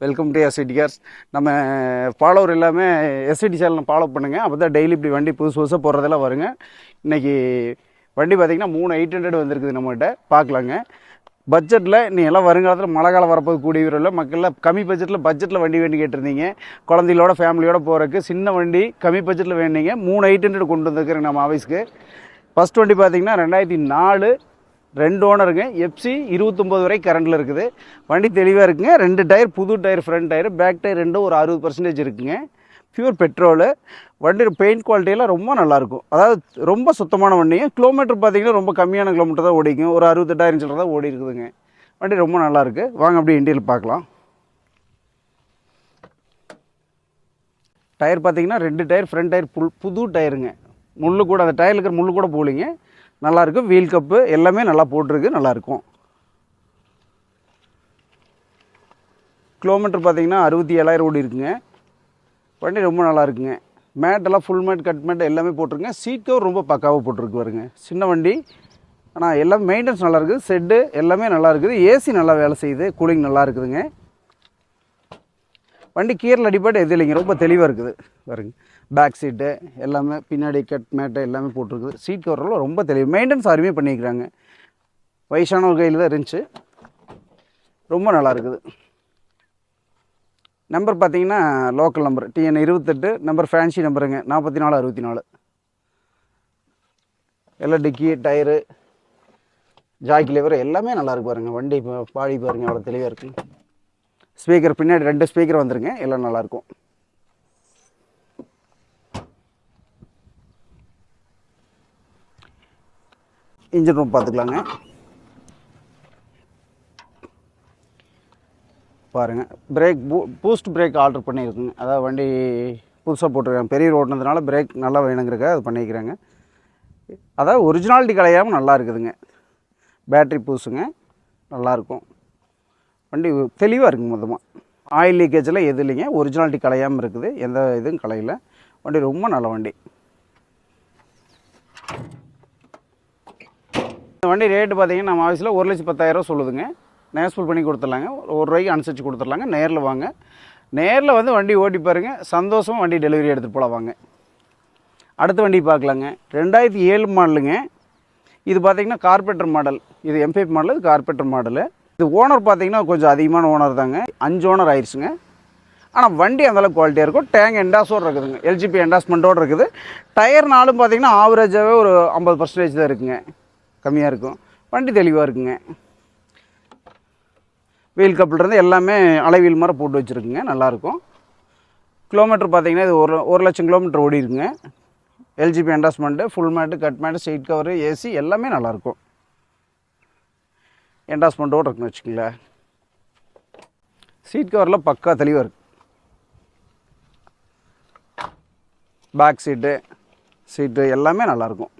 Welcome to SID cars நம்ம follower எல்லாமே SID channel follow பண்ணுங்கள் அப்போ தான் டெய்லி இப்படி வண்டி புதுசு புதுசாக போடுறதெல்லாம் வருங்க. இன்றைக்கி வண்டி பார்த்திங்கன்னா மூணு எயிட் ஹண்ட்ரட் வந்திருக்குது நம்மகிட்ட. பார்க்கலாங்க பட்ஜெட்டில் நீ எல்லாம் வருங்காலத்தில் மழை காலம் வரப்போது கூடிய விரைவில் மக்கள்லாம் கம்மி பட்ஜெட்டில் பட்ஜெட்டில் வண்டி வேண்டி கேட்டிருந்தீங்க குழந்தைகளோட ஃபேமிலியோட போகிறதுக்கு சின்ன வண்டி கம்மி பட்ஜெட்டில் வேண்டிங்க மூணு எயிட் ஹண்ட்ரட் கொண்டு வந்திருக்கிறேன் நம்ம ஆஃபீஸ்க்கு ஃபஸ்ட் வண்டி பார்த்தீங்கன்னா ரெண்டாயிரத்தி நாலு ரெண்டு ஓனருங்க எஃப்சி இருபத்தொம்போது வரை கரண்டில் இருக்குது. வண்டி தெளிவாக இருக்குங்க. ரெண்டு டயர் புது tyre front tyre. Back tyre ரெண்டும் ஒரு அறுபது பர்சன்டேஜ் இருக்குங்க. பியூர் பெட்ரோலு வண்டி பெயிண்ட் குவாலிட்டியெல்லாம் ரொம்ப நல்லாயிருக்கும் அதாவது ரொம்ப சுத்தமான வண்டிங்க. கிலோமீட்டர் பார்த்தீங்கன்னா ரொம்ப கம்மியான கிலோமீட்டர் தான் ஓடிக்கும். ஒரு அறுபத்தெட்டாயிரம் சில்லர் தான் ஓடி இருக்குதுங்க. வண்டி ரொம்ப நல்லாயிருக்கு வாங்க அப்படியே இண்டியில் பார்க்கலாம். டயர் பார்த்தீங்கன்னா ரெண்டு டயர் ஃப்ரண்ட் டயர் புல் புது டயருங்க முள்ளு கூட அந்த டயர் இருக்கிற முள்ளு கூட போலிங்க நல்லாயிருக்கும் வீல் கப்பு எல்லாமே நல்லா போட்டிருக்கு நல்லாயிருக்கும் கிலோமீட்டர் பார்த்திங்கன்னா அறுபத்தி ஏழாயிரம் ஓடி இருக்குங்க. வண்டி ரொம்ப நல்லா இருக்குங்க மேட்டெல்லாம் ஃபுல் மேட் கட் மேட் எல்லாமே போட்டிருங்க சீட் கவர் ரொம்ப பக்காவாக போட்டிருக்கு பாருங்க. சின்ன வண்டி. ஆனால் எல்லாம் மெயின்டெனன்ஸ் நல்லா இருக்குது செட்டு எல்லாமே நல்லா இருக்குது ஏசி நல்லா வேலை செய்யுது. கூலிங் நல்லா இருக்குதுங்க வண்டி கீரில் அடிப்பாட்டு எது இல்லைங்க ரொம்ப தெளிவாக இருக்குது. பாருங்க. பேக் சீட்டு எல்லாமே பின்னாடி கட் மேட்டு எல்லாமே போட்டிருக்குது. சீட் கவரெல்லாம் ரொம்ப தெளிவு. மெயின்டெனன்ஸ் அருமையாக பண்ணிக்கிறாங்க வயசானவர் கையில் தான் இருந்துச்சு. ரொம்ப நல்லா இருக்குது. நம்பர் பார்த்தீங்கன்னா லோக்கல் நம்பர் டிஎன் இருபத்தெட்டு நம்பர் ஃபேன்சி நம்பருங்க நாற்பத்தி நாலு அறுபத்தி நாலு எல்லாம் டிக்கி டயரு ஜாக்கி லிவர் எல்லாமே நல்லா இருக்கு பாருங்க. வண்டி இப்போ பாடி பாருங்கள் அவ்வளோ தெளிவாக இருக்குது ஸ்பீக்கர் பின்னாடி ரெண்டு ஸ்பீக்கர் வந்துருங்க எல்லாம் நல்லாயிருக்கும். இன்ஜின் ரூம் பார்த்துக்கலாங்க. பாருங்க பிரேக் பூ பூஸ்ட் பிரேக் ஆர்டர் பண்ணியிருக்குங்க. அதாவது வண்டி புதுசாக போட்டிருக்காங்க. பெரிய ஓட்டுனதுனால பிரேக் நல்லா வேணுங்கிறக்க அது பண்ணிக்கிறாங்க அதாவது ஒரிஜினாலிட்டி கலையாமல் நல்லா இருக்குதுங்க. பேட்ரி புதுசுங்க நல்லாயிருக்கும். வண்டி தெளிவாக இருக்குங்க மொத்தமாக ஆயில் லீக்கேஜில் எது இல்லைங்க ஒரிஜினாலிட்டி கலையாமல் இருக்குது எந்த இதுவும் கலையில வண்டி ரொம்ப நல்ல வண்டி. இந்த வண்டி ரேட்டு பார்த்தீங்கன்னா நம்ம ஆஃபீஸில் ஒரு லட்சம் பத்தாயிரம் சொல்லுதுங்க. நேஸ்ஃபுல் பண்ணி கொடுத்துட்லாங்க. ஒரு ரூபாய்க்கு அனுசரித்து கொடுத்துட்லாங்க. நேரில் வாங்க. நேரில் வந்து வண்டி ஓட்டி பாருங்க. சந்தோஷமாக வண்டி டெலிவரி எடுத்துகிட்டு போகலாம் வாங்க. அடுத்த வண்டி பார்க்கலாங்க. ரெண்டாயிரத்தி ஏழு மாடலுங்க. இது பார்த்திங்கன்னா கார்பெட்டர் மாடல் இது எம்ஃபைப் மாடல் இது கார்பெட்டர் மாடலு இது ஓனர் பார்த்தீங்கன்னா கொஞ்சம் அதிகமான ஓனர் தாங்க. அஞ்சு ஓனர் ஆயிடுச்சுங்க ஆனால் வண்டி அந்தளவுக்கு குவாலிட்டியாக இருக்கும். டேங்க் எண்டாஸோடு இருக்குதுங்க. எல்ஜிபி எண்டாஸ்மெண்ட்டோடு இருக்குது. டயர்னாலும் பார்த்தீங்கன்னா ஆவரேஜாகவே ஒரு ஐம்பது பர்சன்டேஜ் தான் இருக்குங்க. கம்மியாக இருக்கும். வண்டி தெளிவாக இருக்குங்க. வீல் கப்பிலிருந்து எல்லாமே அலைவீல் மாதிரி போட்டு வச்சுருக்குங்க. நல்லாயிருக்கும் கிலோமீட்டர் பார்த்தீங்கன்னா இது ஒரு ஒரு லட்சம் கிலோமீட்டர் ஓடி இருக்குங்க LGP endorsement full mat cut mat seat cover AC எல்லாமே நல்லாயிருக்கும் என்டாஸ்மெண்ட்டோடு இருக்குன்னு வச்சுக்கோங்களேன். சீட் கவரில் பக்கா தெளிவாக இருக்கு. பேக் சீட்டு சீட்டு எல்லாமே நல்லாயிருக்கும்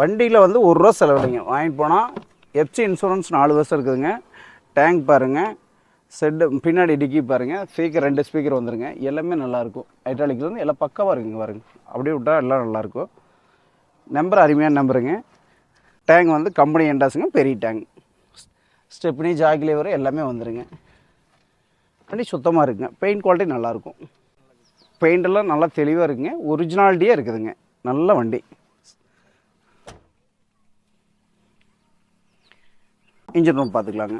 வண்டியில் வந்து ஒரு ரூபா செலவில்லைங்க வாங்கிட்டு போனால் எஃப்சி இன்சூரன்ஸ் நாலு வருஷம் இருக்குதுங்க. டேங்க் பாருங்கள் செட்டு பின்னாடி டிக்கி பாருங்கள் ஸ்பீக்கர் ரெண்டு ஸ்பீக்கர் வந்துருங்க. எல்லாமே நல்லாயிருக்கும் ஹைட்ராலிக்லேருந்து எல்லாம் பக்காவாக இருக்குங்க பாருங்க. அப்படியே விட்டால் எல்லாம் நல்லாயிருக்கும் நம்பர் அருமையான நம்பருங்க டேங்க் வந்து கம்பெனி எண்டாஸுங்க பெரிய டேங்க் ஸ்டெப்னி ஜாக் லேவர் எல்லாமே வந்துருங்க. வண்டி சுத்தமாக இருக்குங்க. பெயிண்ட் குவாலிட்டி நல்லாயிருக்கும் பெயிண்டெல்லாம் நல்லா தெளிவாக இருக்குங்க. ஒரிஜினாலிட்டியாக இருக்குதுங்க. நல்ல வண்டி. இன்ஜின் ரூம் பார்த்துக்கலாங்க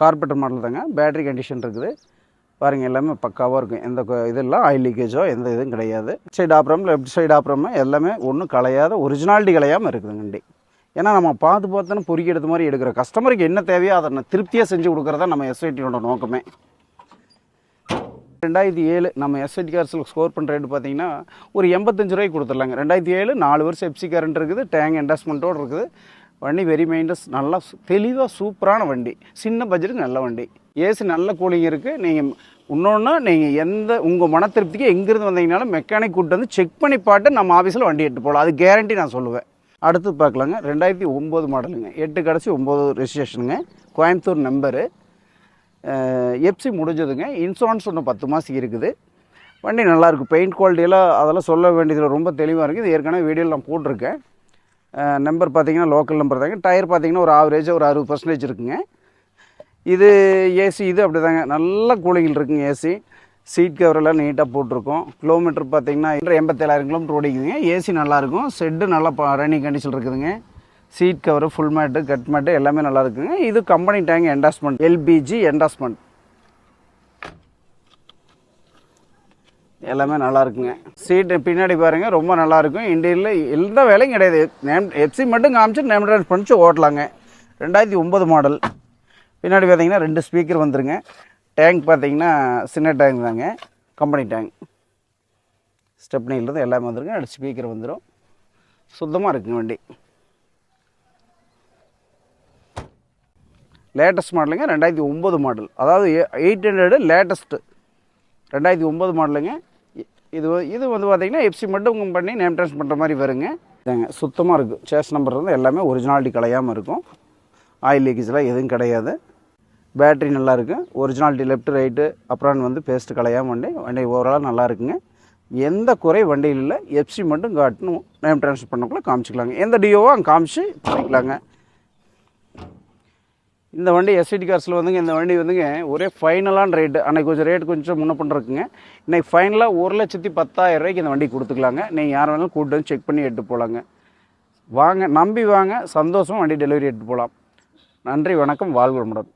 கார்பெட்டர் மாடல் தாங்க. பேட்டரி கண்டிஷன் இருக்குது. பாருங்க எல்லாமே பக்காவாக இருக்கும். எந்த இதெல்லாம் ஆயில் லீக்கேஜோ எந்த இதுவும் கிடையாது. Side apron left side apron எல்லாமே ஒன்றும் கலையாத ஒரிஜினாலிட்டி கலையாமல் இருக்குது வண்டி ஏன்னா நம்ம பார்த்து பார்த்துன்னு பொறுக்கி எடுத்த மாதிரி எடுக்கிற கஸ்டமருக்கு என்ன தேவையோ அதை நான் திருப்தியாக செஞ்சு கொடுக்குறதா நம்ம எஸ்ஐடியோட நோக்கமே. ரெண்டாயிரத்தி ஏழு நம்ம எஸ்ஐடி கார்ஸில் ஸ்கோர் பண்ணுற ரேட்டு பார்த்தீங்கன்னா ஒரு எண்பத்தஞ்சு ரூபாய்க்கு கொடுத்துடலாங்க. ரெண்டாயிரத்தி ஏழு நாலு வருஷம் எப்சி கரண்ட் இருக்குது. டேங்க் என்டாஸ்மெண்ட்டோடு இருக்குது. வண்டி வெரி மெயின்டஸ் நல்லா தெளிவாக சூப்பரான வண்டி. சின்ன பட்ஜெட்டுக்கு நல்ல வண்டி. ஏசி நல்ல கூலிங் இருக்குது நீங்கள் இன்னொன்று நீங்கள் எந்த உங்கள் மன திருப்திக்கு எங்கேருந்து வந்தீங்கனாலும் மெக்கானிக் கூட்டு வந்து செக் பண்ணி பாட்டு நம்ம ஆஃபீஸில் வண்டி எட்டு போகலாம். அது கேரண்டி நான் சொல்லுவேன். அடுத்து பார்க்கலாங்க. ரெண்டாயிரத்தி ஒம்பது மாடலுங்க எட்டு கடைசி ஒம்பது ரெஜிஸ்ட்ரேஷனுங்க கோயம்புத்தூர் நம்பரு எப்சி முடிஞ்சதுங்க. இன்சூரன்ஸ் ஒன்று பத்து மாதத்துக்கு இருக்குது. வண்டி நல்லாயிருக்கு பெயிண்ட் குவாலிட்டியெல்லாம் அதெல்லாம் சொல்ல வேண்டியதில் ரொம்ப தெளிவாக இருக்குது இது ஏற்கனவே வீடியோவில் நான் போட்டிருக்கேன். நம்பர் பார்த்தீங்கன்னா லோக்கல் நம்பர் தாங்க. டயர் பார்த்தீங்கன்னா ஒரு ஆவரேஜாக ஒரு அறுபது பர்சன்டேஜ் இருக்குங்க. இது ஏசி இது அப்படி தாங்க நல்ல கூலிங்கில் இருக்குங்க ஏசி சீட் கவரெல்லாம் நீட்டாக போட்டிருக்கோம். கிலோமீட்டர் பார்த்தீங்கன்னா எண்பத்தேழாயிரம் கிலோமீட்டர் ஓடிக்குதுங்க. ஏசி நல்லாயிருக்கும். செட்டு நல்லா ரன்னிங் கண்டிஷன் இருக்குதுங்க. Seat cover full mat cut mat எல்லாமே நல்லா இருக்குங்க. இது company tank endorsement LPG endorsement எல்லாமே நல்லா இருக்குங்க சீட்டு பின்னாடி பாருங்க ரொம்ப நல்லா இருக்கும் இண்டியில் எந்த வேலையும் கிடையாது. நேம் எஃப்சி மட்டும் காமிச்சு நேம் ட்ரான்ஸ் பண்ணிச்சு ஓட்டலாங்க. ரெண்டாயிரத்தி ஒம்பது மாடல் பின்னாடி பார்த்தீங்கன்னா ரெண்டு ஸ்பீக்கர் வந்துருங்க. டேங்க் பார்த்தீங்கன்னா சின்ன டேங்க் தாங்க. கம்பெனி டேங்க் ஸ்டெப்னிலேருந்து எல்லாமே வந்துருங்க. ரெண்டு ஸ்பீக்கர் வந்துடும் சுத்தமாக இருக்குங்க வண்டி. லேட்டஸ்ட் மாடலுங்க ரெண்டாயிரத்தி ஒம்பது மாடல் அதாவது எயிட் ஹண்ட்ரடு லேட்டஸ்ட்டு ரெண்டாயிரத்தி ஒம்பது மாடலுங்க இது இது வந்து பார்த்தீங்கன்னா எஃப்சி மட்டும் பண்ணி நேம் ட்ரான்ஸ் பண்ணுற மாதிரி வருங்க. இதாங்க சுத்தமாக இருக்கும் சேஸ் நம்பர் வந்து எல்லாமே ஒரிஜினாலிட்டி கலையாமல் இருக்கும். ஆயில் லீக்கேஜ்லாம் எதுவும் கிடையாது. பேட்டரி நல்லா ஒரிஜினாலிட்டி லெஃப்ட் ரைட்டு அப்புறம் வந்து பேஸ்ட் கலையாமல் வண்டி வண்டி ஓவராலாக நல்லா இருக்குங்க. எந்த குறை வண்டியில் இல்லை எஃப்சி மட்டும் காட்டணும் நேம் ட்ரான்ஸ்ஃபர் பண்ணக்குள்ளே காமிச்சிக்கலாங்க. எந்த டிஓவோ அங்கே காமிச்சு பண்ணிக்கலாங்க. இந்த வண்டி எஸ்சிடி கார்ஸில் வந்துங்க இந்த வண்டி வந்துங்க ஒரே ஃபைனலான ரேட்டு அன்னைக்கு கொஞ்சம் ரேட் கொஞ்சம் முன்ன பண்ணுறதுக்குங்க இன்றைக்கி ஃபைனலாக ஒரு லட்சத்தி பத்தாயிரம் ரூபாய்க்கு இந்த வண்டி கொடுத்துக்கலாங்க. நீங்கள் யார் வேணாலும் கூட்டு வந்து செக் பண்ணி எடுத்து போகலாங்க வாங்க நம்பி வாங்க சந்தோஷம் வண்டி டெலிவரி எடுத்து போகலாம் நன்றி வணக்கம் வாழ்வு வளமுடன்.